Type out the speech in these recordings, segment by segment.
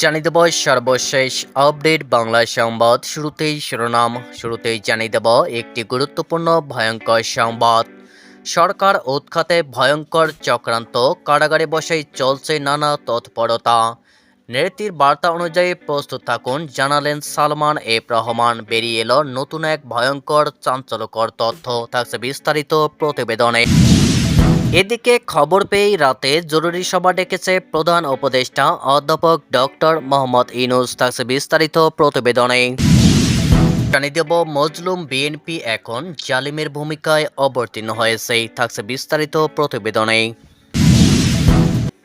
জানিয়ে দেব সর্বশেষ আপডেট বাংলা সংবাদ। শুরুতেই শিরোনাম, শুরুতেই জানিয়ে দেব একটি গুরুত্বপূর্ণ ভয়ঙ্কর সংবাদ। সরকার উৎখাতে ভয়ঙ্কর চক্রান্ত, কারাগারে বসেই চলছে নানা তৎপরতা। নেত্রীর বার্তা অনুযায়ী প্রস্তুত থাকুন, জানালেন সালমান এফ রহমান। বেরিয়ে এলো নতুন এক ভয়ঙ্কর চাঞ্চল্যকর তথ্য। থাকছে বিস্তারিত প্রতিবেদনে। এদিকে খবর পেয়েই রাতে জরুরি সভা ডেকেছে প্রধান উপদেষ্টা অধ্যাপক ডক্টর মোহাম্মদ ইনুস থাকছে বিস্তারিত প্রতিবেদনে। জানিয়ে দেব, মজলুম বিএনপি এখন জালিমের ভূমিকায় অবতীর্ণ হয়েছে থাকছে বিস্তারিত প্রতিবেদনে।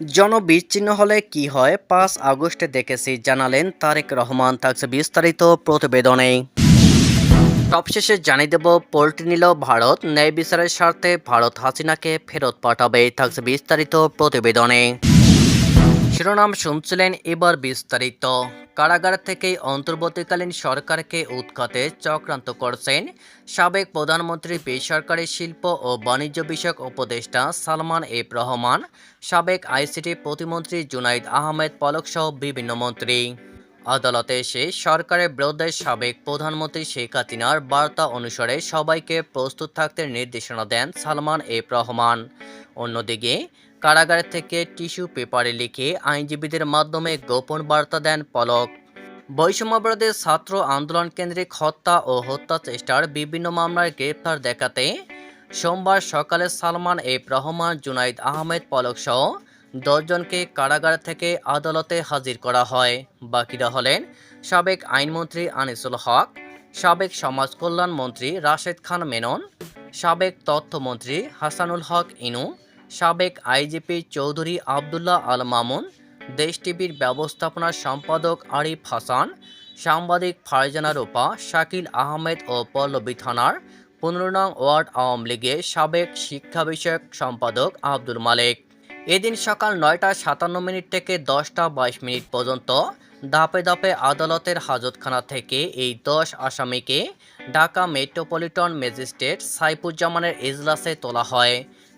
জনবিচ্ছিন্ন হলে কি হয়? পাঁচ আগস্টে দেখেছি, জানালেন তারেক রহমান থাকছে বিস্তারিত প্রতিবেদনে। সবশেষে জানিয়ে দেব পোল্ট্রি নিল ভারত। ন্যায় বিচারের স্বার্থে ভারত হাসিনাকে ফেরত পাঠাবে, থাকছে বিস্তারিত প্রতিবেদনে। শিরোনাম শুনছিলেন এবার বিস্তারিত। কারাগার থেকে অন্তর্বর্তীকালীন সরকারকে উৎখাতে চক্রান্ত করছেন সাবেক প্রধানমন্ত্রী বেসরকারি শিল্প ও বাণিজ্য বিষয়ক উপদেষ্টা সালমান এফ রহমান, সাবেক আইসিটি প্রতিমন্ত্রী জুনাইদ আহমেদ, পলকসহ বিভিন্ন মন্ত্রী। আদালতে এসে সরকারের বিরুদ্ধে সাবেক প্রধানমন্ত্রী শেখ হাসিনার বার্তা অনুসারে সবাইকে প্রস্তুত থাকতে নির্দেশনা দেন সালমান এফ রহমান। অন্যদিকে কারাগার থেকে টিস্যু পেপারে লিখে আইনজীবীদের মাধ্যমে গোপন বার্তা দেন পলক। বৈষম্যবিরোধী ছাত্র আন্দোলন কেন্দ্রিক হত্যা ও হত্যা চেষ্টার বিভিন্ন মামলায় গ্রেপ্তার দেখাতে সোমবার সকালে সালমান এফ রহমান, জুনাইদ আহমেদ পলক সহ দশজনকে কারাগার থেকে আদালতে হাজির করা হয়। বাকিরা হলেন সাবেক আইনমন্ত্রী আনিসুল হক, সাবেক সমাজ কল্যাণ মন্ত্রী রাশেদ খান মেনন, সাবেক তথ্যমন্ত্রী হাসানুল হক ইনু, সাবেক আইজিপি চৌধুরী আবদুল্লাহ আল মামুন, দেশ টিভির ব্যবস্থাপনা সম্পাদক আরিফ হাসান, সাংবাদিক ফারজানা রূপা, শাকিল আহমেদ ও পল্লবী থানার পনেরো নং ওয়ার্ড আওয়ামী লীগের সাবেক শিক্ষা বিষয়ক সম্পাদক আব্দুল মালেক। এদিন সকাল নয়টা সাতান্ন মিনিট থেকে দশটা বাইশ মিনিট পর্যন্ত ধাপে ধাপে আদালতের হাজতখানা থেকে এই দশ আসামিকে ঢাকা মেট্রোপলিটন ম্যাজিস্ট্রেট সাইফুজ্জামানের এজলাসে তোলা হয়।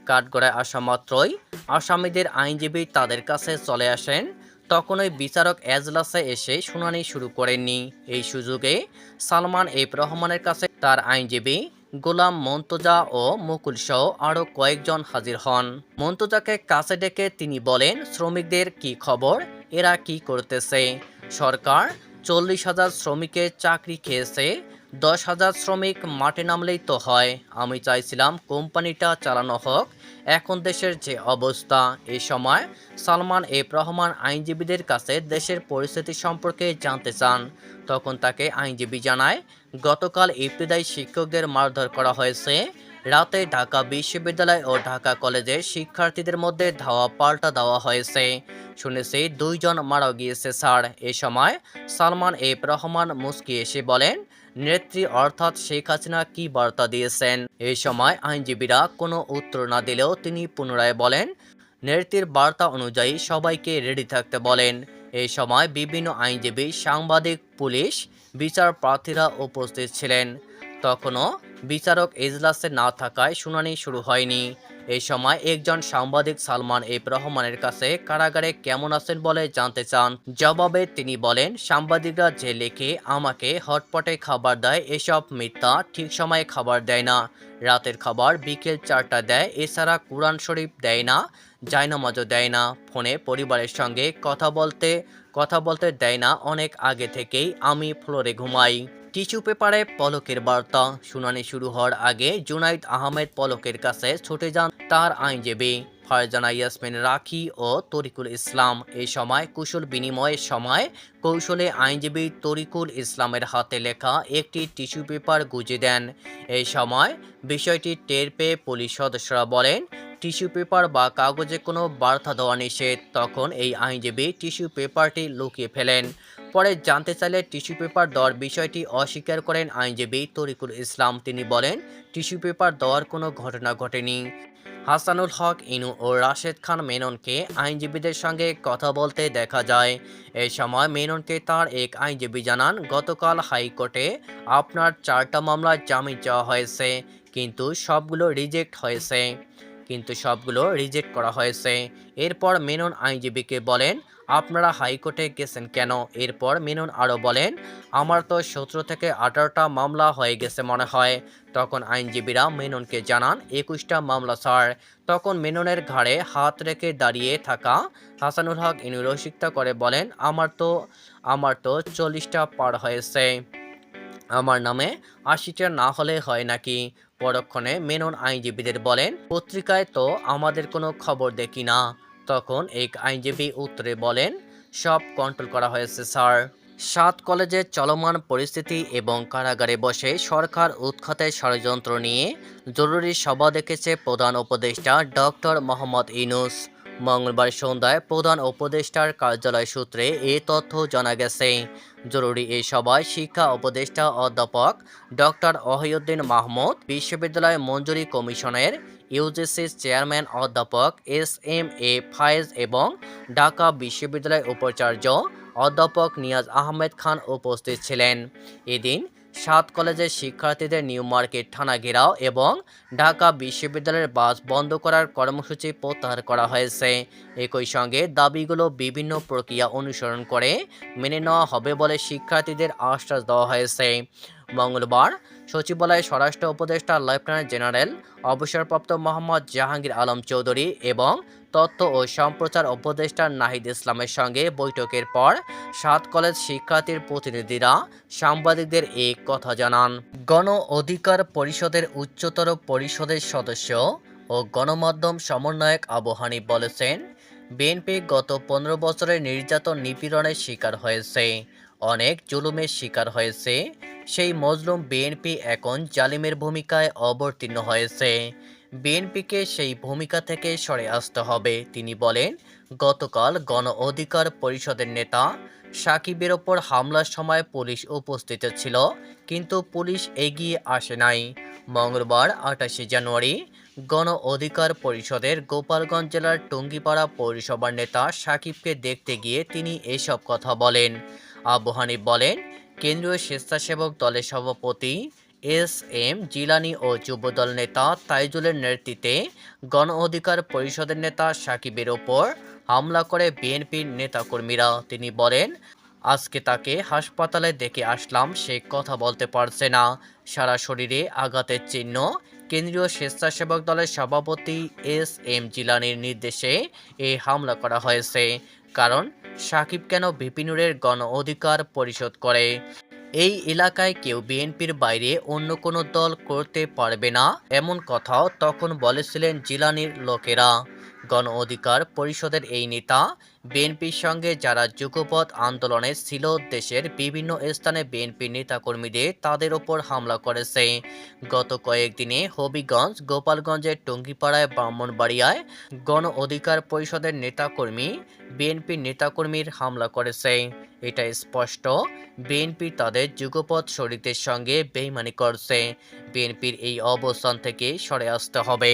কাঠগড়ায় আসা মাত্রই আসামিদের আইনজীবী তাদের কাছে চলে আসেন। তখনই বিচারক এজলাসে এসে শুনানি শুরু করেননি। এই সুযোগে সালমান এফ রহমানের কাছে তার আইনজীবী গোলাম মন্তজা ও মুকুল সহ আরও কয়েকজন হাজির হন। মন্তজাকে কাছে ডেকে তিনি বলেন, শ্রমিকদের কি খবর? এরা কি করতেছে? সরকার চল্লিশ হাজার শ্রমিকের চাকরি খেয়েছে দশ হাজার শ্রমিক মাঠে নামলেই তো হয়। আমি চাইছিলাম কোম্পানিটা চালানো হোক। এখন দেশের যে অবস্থা, এ সময় সালমান এফ রহমান আইনজীবীদের কাছে দেশের পরিস্থিতি সম্পর্কে জানতে চান। তখন তাকে আইনজীবী জানায়, গতকাল ইবতদায়ী শিক্ষকদের মারধর করা হয়েছে। রাতে ঢাকা বিশ্ববিদ্যালয় ও ঢাকা কলেজের শিক্ষার্থীদের মধ্যে ধাওয়া পাল্টা দেওয়া হয়েছে। শুনেছি দুইজন মারা গিয়েছে, স্যার। এ সময় সালমান এফ রহমান মুস্কি এসে বলেন নেত্রী অর্থাৎ শেখ হাসিনা কি বার্তা দিয়েছেন? এই সময় আইনজীবীরা কোনো উত্তর না দিলেও তিনি পুনরায় বলেন, নেত্রীর বার্তা অনুযায়ী সবাইকে রেডি থাকতে বলেন। এই সময় বিভিন্ন আইনজীবী, সাংবাদিক, পুলিশ, বিচার প্রার্থীরা উপস্থিত ছিলেন। তখনও বিচারক এজলাসে না থাকায় শুনানি শুরু হয়নি। এই সময় একজন সাংবাদিক সালমান এফ রহমানের কাছে কারাগারে কেমন আছেন বলে জানতে চান। জবাবে তিনি বলেন, সাংবাদিকরা যে লেখে আমাকে হটপটে খাবার দেয়, এসব মিথ্যা, ঠিক সময়ে খাবার দেয় না। রাতের খাবার বিকেল চারটা দেয়, এছাড়া কোরআন শরীফ দেয় না, জায়নামাজও দেয় না। ফোনে পরিবারের সঙ্গে কথা বলতে কথা বলতে দেয় না, অনেক আগে থেকেই আমি ফ্লোরে ঘুমাই। টিস্যু পেপারে পলকের বার্তা। শুনানি শুরু হওয়ার আগে জুনাইদ আহমেদ পলকের কাছে ছুটে যান। তার আইনজীবী ফারজানা ইয়াসমিন রাখি ও তরিকুল ইসলাম এই সময় কুশল বিনিময়ের সময় কৌশলে আইনজীবী তরিকুল ইসলামের হাতে লেখা একটি টিস্যু পেপার গুজে দেন। এই সময় বিষয়টি টের পেয়ে পুলিশ সদস্যরা বলেন, টিস্যু পেপার বা কাগজে কোনো বার্তা দেওয়া নিষেধ। তখন এই আইনজীবী টিস্যু পেপারটি লুকিয়ে ফেলেন। পরে জানতে চাইলে টিস্যু পেপার দেওয়ার বিষয়টি অস্বীকার করেন আইনজীবী তরিকুল ইসলাম। তিনি বলেন, টিস্যু পেপার দেওয়ার কোনো ঘটনা ঘটেনি। হাসানুল হক, ইনু ও রাশেদ খান মেননকে আইনজীবীদের সঙ্গে কথা বলতে দেখা যায়। এ সময় মেননকে তার এক আইনজীবী জানান, গতকাল হাইকোর্টে আপনার চারটা মামলার জামিন চাওয়া হয়েছে, কিন্তু সবগুলো রিজেক্ট হয়েছে। কিন্তু সবগুলো রিজেক্ট করা হয়েছে। এরপর মেনন আইনজীবীকে বলেন আপনারা হাইকোর্টে গেছেন কেন? এরপর মেনন আরও বলেন, আমার তো সতেরো থেকে আঠারোটা মামলা হয়ে গেছে মনে হয়। তখন আইনজীবীরা মেননকে জানান, একুশটা মামলা, স্যার। তখন মেননের ঘাড়ে হাত রেখে দাঁড়িয়ে থাকা হাসানুল হক ইনি রসিকতা করে বলেন, আমার তো আমার তো চল্লিশটা পার হয়েছে। আমার নামে আশিটা না হলে হয় নাকি? পরক্ষণে মেনন আইনজীবীদের বলেন, পত্রিকায় তো আমাদের কোনো খবর দেখি না। তখন এক আইনজীবী উত্তরে বলেন, সব কন্ট্রোল করা হয়েছে, স্যার। সাত কলেজের চলমান পরিস্থিতি এবং কারাগারে বসে সরকার উৎখাতের ষড়যন্ত্র নিয়ে জরুরি সভা দেখেছে প্রধান উপদেষ্টা ডক্টর মোহাম্মদ ইনুস মঙ্গলবার সন্ধ্যায় প্রধান উপদেষ্টার কার্যালয় সূত্রে এ তথ্য জানা গেছে। জরুরি এই সভায় শিক্ষা উপদেষ্টা অধ্যাপক ডক্টর অহিউদ্দিন মাহমুদ, বিশ্ববিদ্যালয় মঞ্জুরি কমিশনের ইউজিসির চেয়ারম্যান অধ্যাপক এস এম এ ফায়েজ এবং ঢাকা বিশ্ববিদ্যালয়ের উপাচার্য অধ্যাপক নিয়াজ আহমেদ খান উপস্থিত ছিলেন। এদিন সাত কলেজের শিক্ষার্থীদের নিউ মার্কেট থানা ঘেরাও এবং ঢাকা বিশ্ববিদ্যালয়ের বাস বন্ধ করার কর্মসূচি প্রত্যাহার করা হয়েছে। একই সঙ্গে দাবিগুলো বিভিন্ন প্রক্রিয়া অনুসরণ করে মেনে নেওয়া হবে বলে শিক্ষার্থীদের আশ্বাস দেওয়া হয়েছে। মঙ্গলবার সচিবালয়ে স্বরাষ্ট্র উপদেষ্টা লেফটেন্যান্ট জেনারেল অবসরপ্রাপ্ত মোহাম্মদ জাহাঙ্গীর আলম চৌধুরী এবং তথ্য ও সম্প্রচার উপদেষ্টা নাহিদ ইসলামের সঙ্গে বৈঠকের পর সাত কলেজ শিক্ষার্থীর প্রতিনিধিরা সাংবাদিকদের এই কথা জানান। গণ অধিকার পরিষদের উচ্চতর পরিষদের সদস্য ও গণমাধ্যম সমন্বয়ক আবু হানিফ বলেছেন, বিএনপি গত পনেরো বছরের নির্যাতন নিপীড়নের শিকার হয়েছে। অনেক জুলুমের শিকার হয়েছে। সেই মজলুম বিএনপি এখন জালিমের ভূমিকায় অবতীর্ণ হয়েছে। বিএনপিকে সেই ভূমিকা থেকে সরে আসতে হবে, তিনি বলেন। গতকাল গণ অধিকার পরিষদের নেতা সাকিবের ওপর হামলার সময় পুলিশ উপস্থিত ছিল, কিন্তু পুলিশ এগিয়ে আসে নাই। মঙ্গলবার আঠাশে জানুয়ারি গণ অধিকার পরিষদের গোপালগঞ্জ জেলার টঙ্গিপাড়া পৌরসভার নেতা সাকিবকে দেখতে গিয়ে তিনি এসব কথা বলেন। আবু হানিফ বলেন, কেন্দ্রীয় স্বেচ্ছাসেবক দলের সভাপতি এস এম জিলানি ও যুবদল নেতা তাইজুলের নেতৃত্বে গণ অধিকার পরিষদের নেতা সাকিবের ওপর হামলা করে বিএনপির নেতাকর্মীরা। তিনি বলেন, আজকে তাকে হাসপাতালে দেখে আসলাম, সে কথা বলতে পারছে না। সারা শরীরে আঘাতের চিহ্ন। কেন্দ্রীয় স্বেচ্ছাসেবক দলের সভাপতি এস এম জিলানির নির্দেশে এই হামলা করা হয়েছে। কারণ সাকিব কেন বিপিনুরের গণ অধিকার পরিশোধ করে? এই এলাকায় কেউ বিএনপির বাইরে অন্য কোনো দল করতে পারবে না? এমন কথাও তখন বলেছিলেন জিলানির লোকেরা। গণ অধিকার পরিষদের এই নেতা, বিএনপির সঙ্গে যারা যুগপথ আন্দোলনে ছিল, দেশের বিভিন্ন স্থানে বিএনপি নেতাকর্মীদের তাদের ওপর হামলা করেছে। গত কয়েকদিনে হবিগঞ্জ, গোপালগঞ্জের টঙ্গিপাড়ায় ব্রাহ্মণবাড়িয়ায় গণ অধিকার পরিষদের নেতাকর্মী, বিএনপির নেতাকর্মীর হামলা করেছে। এটা স্পষ্ট, বিএনপি তাদের যুগপথ শরীরদের সঙ্গে বেইমানি করছে। বিএনপির এই অবস্থান থেকে সরে আসতে হবে।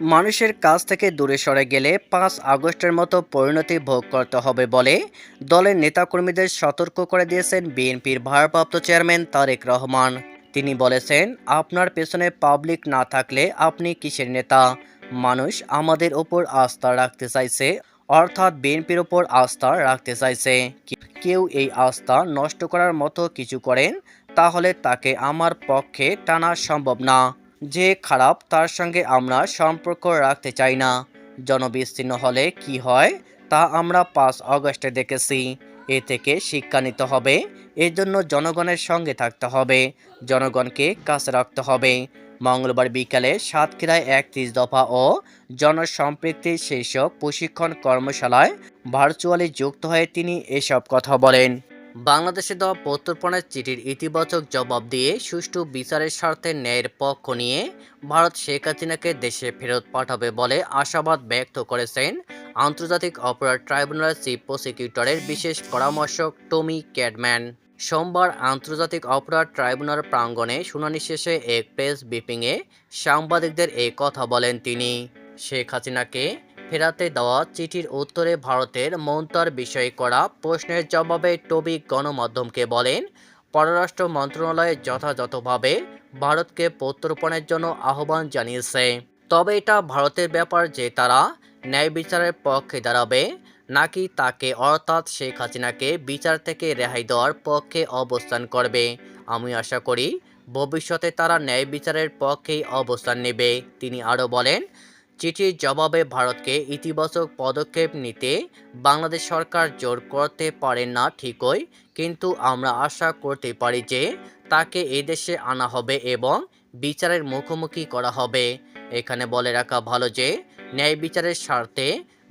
মানুষের কাছ থেকে দূরে সরে গেলে পাঁচ আগস্টের মতো পরিণতি ভোগ করতে হবে বলে দলের নেতাকর্মীদের সতর্ক করে দিয়েছেন বিএনপির ভারপ্রাপ্ত চেয়ারম্যান তারেক রহমান। তিনি বলেছেন, আপনার পেছনে পাবলিক না থাকলে আপনি কিসের নেতা? মানুষ আমাদের ওপর আস্থা রাখতে চাইছে, অর্থাৎ বিএনপির ওপর আস্থা রাখতে চাইছে। কেউ এই আস্থা নষ্ট করার মতো কিছু করেন, তাহলে তাকে আমার পক্ষে টানা সম্ভব না। যে খারাপ, তার সঙ্গে আমরা সম্পর্ক রাখতে চাই না। জনবিচ্ছিন্ন হলে কি হয়? তা আমরা পাঁচ অগস্টে দেখেছি। এ থেকে শিক্ষা নিতে হবে। এর জন্য জনগণের সঙ্গে থাকতে হবে। জনগণকে কাছে রাখতে হবে। মঙ্গলবার বিকালে সাতক্ষীরায় একত্রিশ দফা ও জনসম্পৃক্তি শীর্ষক প্রশিক্ষণ কর্মশালায় ভার্চুয়ালি যুক্ত হয়ে তিনি এসব কথা বলেন। বাংলাদেশে দেওয়া প্রত্যর্পণের চিঠির ইতিবাচক জবাব দিয়ে সুষ্ঠু বিচারের স্বার্থে ন্যায়ের পক্ষ নিয়ে ভারত শেখ হাসিনাকে দেশে ফেরত পাঠাবে বলে আশাবাদ ব্যক্ত করেছেন আন্তর্জাতিক অপরাধ ট্রাইব্যুনালের চিফ প্রসিকিউটরের বিশেষ পরামর্শক টমি ক্যাডম্যান সোমবার আন্তর্জাতিক অপরাধ ট্রাইব্যুনাল প্রাঙ্গণে শুনানি শেষে এক প্রেস ব্রিফিংয়ে সাংবাদিকদের এই কথা বলেন তিনি। শেখ হাসিনাকে ফেরাতে দেওয়া চিঠির উত্তরে ভারতের মন্তার বিষয়ে করা প্রশ্নের জবাবে টবি গণমাধ্যমকে বলেন, পররাষ্ট্র মন্ত্রণালয় যথাযথভাবে ভারতকে প্রত্যর্পণের জন্য আহ্বান জানিয়েছে। তবে এটা ভারতের ব্যাপার যে তারা ন্যায় বিচারের পক্ষে দাঁড়াবে, নাকি তাকে অর্থাৎ শেখ হাসিনাকে বিচার থেকে রেহাই দেওয়ার পক্ষে অবস্থান করবে। আমি আশা করি ভবিষ্যতে তারা ন্যায় বিচারের পক্ষেই অবস্থান নেবে, তিনি আরও বলেন। চিঠির জবাবে ভারতকে ইতিবাচক পদক্ষেপ নিতে বাংলাদেশ সরকার জোর করতে পারেন না ঠিকই, কিন্তু আমরা আশা করতে পারি যে তাকে এদেশে আনা হবে এবং বিচারের মুখোমুখি করা হবে। এখানে বলে রাখা ভালো যে ন্যায় বিচারের স্বার্থে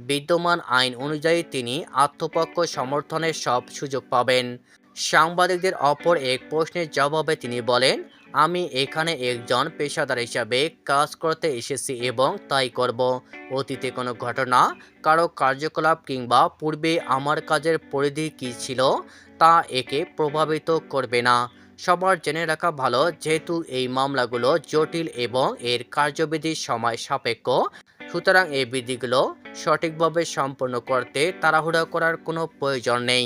বিদ্যমান আইন অনুযায়ী তিনি আত্মপক্ষ সমর্থনের সব সুযোগ পাবেন। সাংবাদিকদের অপর এক প্রশ্নের জবাবে তিনি বলেন আমি এখানে একজন পেশাদার হিসাবে কাজ করতে এসেছি এবং তাই করব। অতীতে কোনো ঘটনা, কারও কার্যকলাপ কিংবা পূর্বে আমার কাজের পরিধি কী ছিল তা একে প্রভাবিত করবে না। সবার জেনে রাখা ভালো, যেহেতু এই মামলাগুলো জটিল এবং এর কার্যবিধি সময় সাপেক্ষ, সুতরাং এই বিধিগুলো সঠিকভাবে সম্পন্ন করতে তাড়াহুড়া করার কোনো প্রয়োজন নেই।